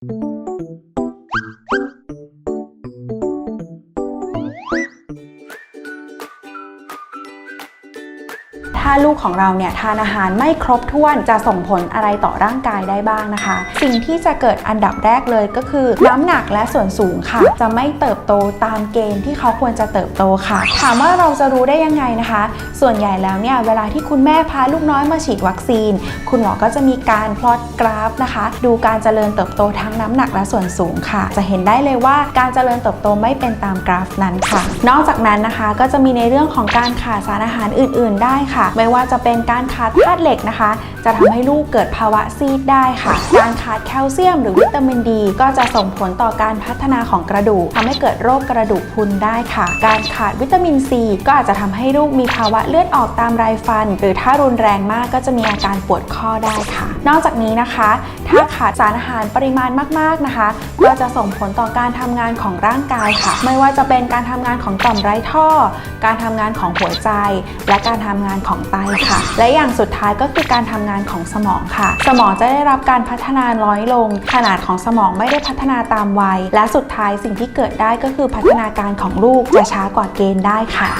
ถ้าลูกของเราเนี่ยทานอาหารไม่ครบถ้วนจะส่งผลอะไรต่อร่างกายได้บ้างนะคะ สิ่งที่จะเกิดอันดับแรกเลยก็คือ น้ำหนักและส่วนสูงค่ะ จะไม่เติบโตตามเกณฑ์ที่เขาควรจะเติบโตค่ะ ถามว่าเราจะรู้ได้ยังไงนะคะ ส่วนใหญ่แล้วเนี่ยเวลาที่คุณแม่พาลูกน้อยมาฉีดวัคซีน คุณหมอก็จะมีการพลอตกราฟนะคะ ดูการเจริญเติบโตทั้งน้ำหนักและส่วนสูงค่ะ จะเห็นได้เลยว่าการเจริญเติบโตไม่เป็นตามกราฟนั้นค่ะ นอกจากนั้นนะคะก็จะมีในเรื่องของการขาดสารอาหารอื่น ๆ ได้ค่ะ ไม่ว่าจะเป็นการขาดธาตุเหล็กนะคะ จะทำให้ลูกเกิดภาวะซีดได้ค่ะ การขาดแคลเซียมหรือวิตามินดี ก็จะส่งผลต่อการพัฒนาของกระดูกทำให้เกิดโรคกระดูกพรุนได้ค่ะ การขาดวิตามินซีก็อาจจะทำให้ลูกมีภาวะเลือดออกตามไรฟัน หรือถ้ารุนแรงมากก็จะมีอาการปวดข้อได้ค่ะ นอกจากนี้นะคะ ถ้าขาดสารอาหารปริมาณมากๆนะคะ ก็จะส่งผลต่อการทำงานของร่างกายค่ะ ไม่ว่าจะเป็นการทำงานของต่อมไร้ท่อ การทำงานของหัวใจ และการทำงานของไตค่ะ และอย่างสุดท้ายก็คือการทำงานของสมองค่ะ สมองจะได้รับการพัฒนาน้อยลง ขนาดของสมองไม่ได้พัฒนาตามวัย และสุดท้ายสิ่งที่เกิดได้ก็คือพัฒนาการของลูกจะช้ากว่าเกณฑ์ได้ค่ะ